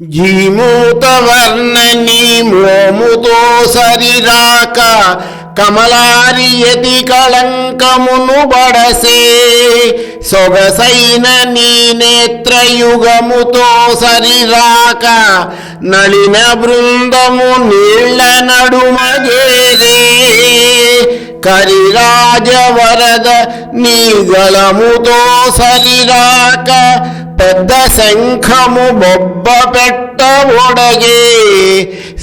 జీమూత మోముతో సరిరాక కమలారియతి కళంకమును బడసే సొగసైన నీ నేత్రయుగముతో సరిరాక నళిన బృందము నీళ్ళ నడుమగేరే. కరిరాజ వరద నీ గలముతో సరిరాక పెద్ద శంఖము బొబ్బ పెట్టబొడగే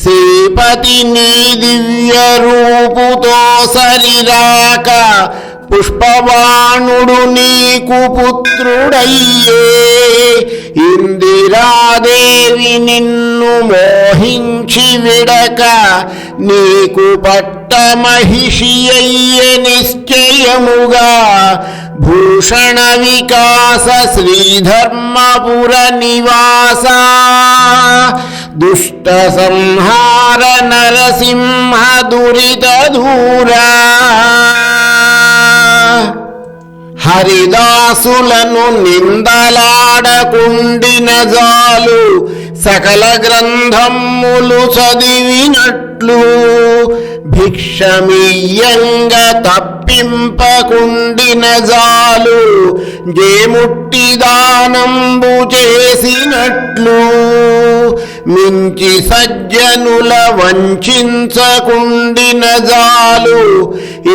శ్రీపతి నీ దివ్య రూపుతో సరిరాక పుష్పవాణుడు నీకు పుత్రుడయ్యే. ఇందిరాదేవి నిన్ను మోహించి విడక నీకు పట్ట మహిషి నిశ్చయముగా భూషణ వికాస శ్రీధర్మపుర నివాస దుష్ట సంహార నరసింహ దురిత దూరా హరిదాసులను నిందలాడకుండిన జాలు సకల గ్రంథములు చదివినట్టు చదివినట్లు భిక్షమియ్యంగ తప్పింపకుండిన జాలు జేముట్టి దానంబు చేసినట్లు మించి సజ్జనుల వంచించకుండిన జాలు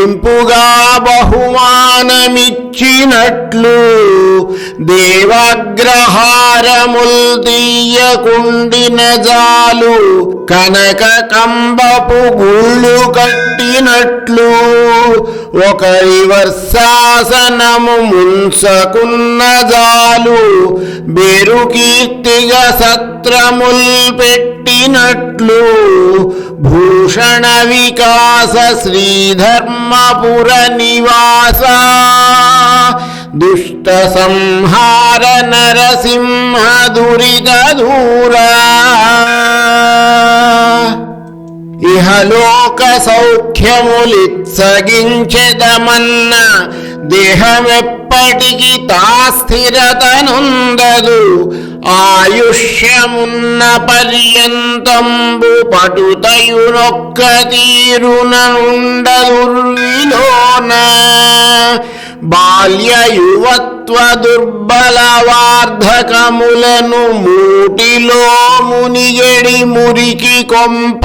ఇంపుగా బహుమానమిచ్చినట్లు దేవగ్రహారముల్ తీయకుండిన జాలు కనక కంబపు గుళ్ళు కట్టినట్లు ఒకరి వర్షాసనము ముంచకున్న జాలు బెరుకీర్తిగా సత్రముల్ పెట్టినట్లు భూషణ వికాస శ్రీధర్మపుర నివాస. దుష్ట సంహార నరసింహ దురిత దూరా ఇహలోక సౌఖ్యములిత్సగించెదమన్న దేహమెప్పటికి తా స్థిరతనుందదు ఆయుష్యమున్న పర్యంతంబు పటుతయునొక్క తీరున ఉండదుర్విలోన బాల్య యువత్వ దుర్బల వార్ధకములను మూటిలో మునిగడి మురికి కొంప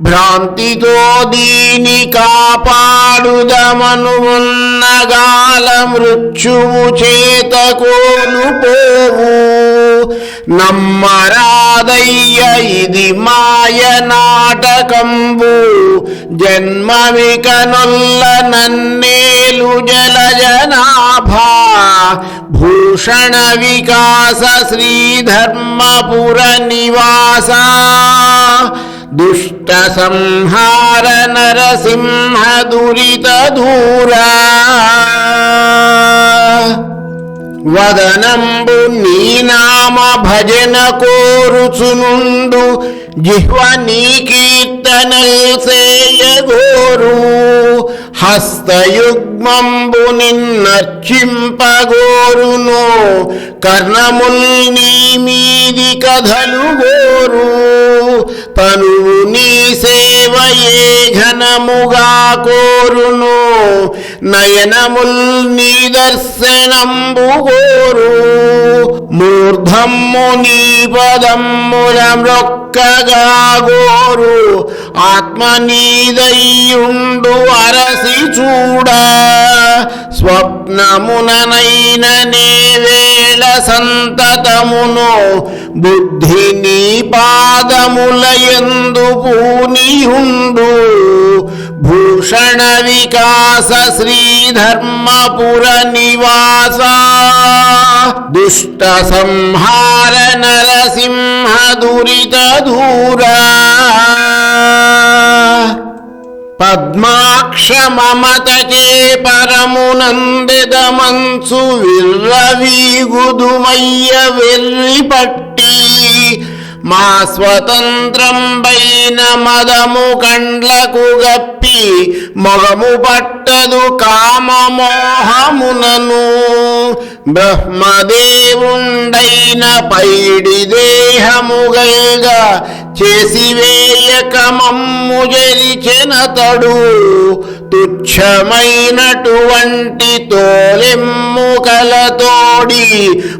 భ్రాంతితో దీని కాపాడుదమను అనగాల మృత్యువు చేత కోల్పోవు. నమ్మరాదయ్య ఇది మాయ నాటకంబు. జన్మవిక నొల్ల నన్నేలు జల జనాభా భూషణ వికాస శ్రీధర్మపుర నివాస. దుష్ట సంహార నరసింహ దురిత ధూరా వదనంబు నీ నామ భజన కోరుచునుండు జిహ్వ నీ కీర్తనల్ సేయగోరు హస్తయుగ్మంబు నిన్నర్చింపగోరును కర్ణముల్ నీ మీది కథలు గోరు తనువు నీ సేవయే ఘనముగా కోరును నయనముల్ నీ దర్శనంబు గోరు మూర్ధమ్ము నీ పదమ్ముల మ్రొక్కగా గోరు ఆత్మనీదయ్యుండు అరసి చూడ స్వప్నముననైన నే వేళ సంతతమును బుద్ధి నీ పాదముల ఎందు పూనియుండు భూషణ వికాస శ్రీధర్మపుర నివాస దుష్ట సంహార నరసింహ దురిత దూరా పద్మాక్ష మమతకే పరమునందెదమంచు విర్రవీగుదుమయ్య వెర్రి పట్టి మా స్వతంత్రం పైన మదము కండ్లకు గప్పి మొగము పట్టదు కామమోహమునను. బ్రహ్మదేవుండైన పైడి దేహముగల్గా చేసివేయక మమ్ము జరిచెనతడు. తుచ్చమైనటువంటి తోలెమ్ముకలతోడి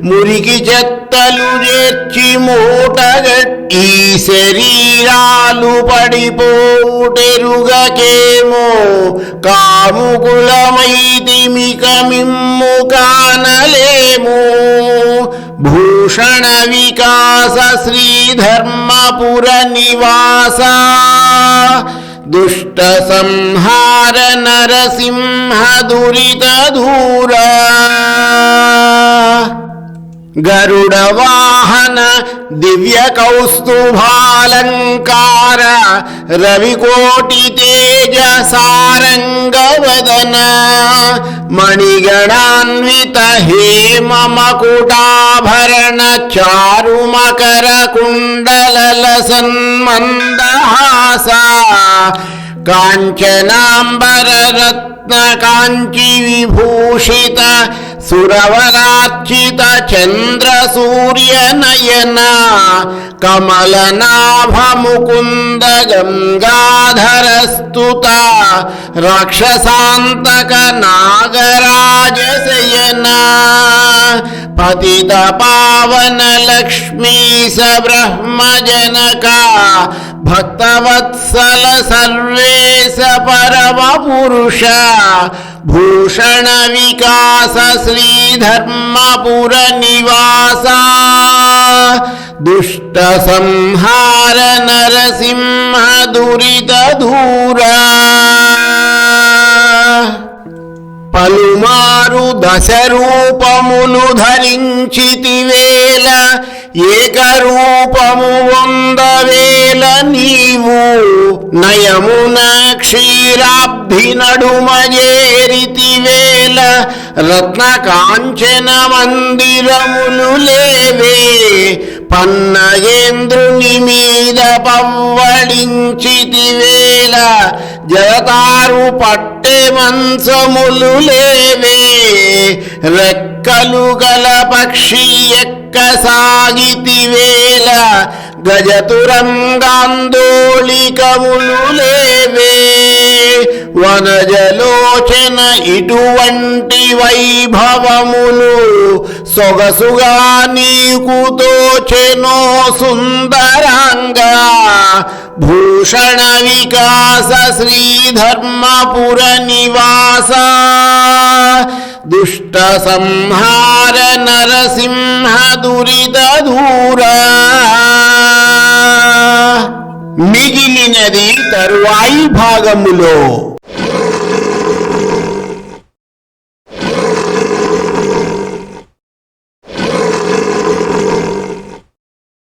మురికి చెత్తలు చేర్చి మూటగట్టి శరీరాలు పడిపోటెరుగకేమో కాముకులమైతిమిక మిమ్ము కానలేము? భూషణ వికాస శ్రీధర్మపుర నివాస. దుష్ట సంహార నరసింహ దురిత ధూరా గరుడ వాహన దివ్య కౌస్తుభాలంకార రవికోటి తేజ సారంగవదన. మణిగణాన్విత హేమ మకుటాభరణ చారుమకర కుండలల సన్మందహాస काञ्चनाम्बररत्नकाञ्चिविभूषित सुरवरार्चित चन्द्रसूर्यनयना कमलनाभमुकुन्द गङ्गाधरस्तुता राक्षसान्तक नागराजशयना पतितपावनलक्ष्मी स ब्रह्मजनका భక్తవత్సల సర్వేశ పరమ పురుష భూషణ వికాస శ్రీధర్మపుర నివాస దుష్ట సంహార నరసింహ దురిత ధూరా పలుమారు దశ ఏక ధరించితివేల ఏకరూపము వందవేల నీవు నయమున క్షీరాబ్ధి నడుమజేరితివేల రత్న కాంచన మందిరములు లేవే పన్నగేంద్రుని మీద పవ్వడించితివేల జలతారు పట్టె మంచములు లేవే. రెక్కలు గల పక్షి ఎక్క సాగితివేల గజతురంగాందోళికములు లేవే. వనజలోచన ఇటువంటి వైభవములు. సొగసుగా నీకు తోచెనో సుందరంగా. భూషణ వికాస శ్రీధర్మపుర నివాస దుష్ట సంహార నరసింహ దురిత ధూరా మిగిలినది తరువాయి భాగములో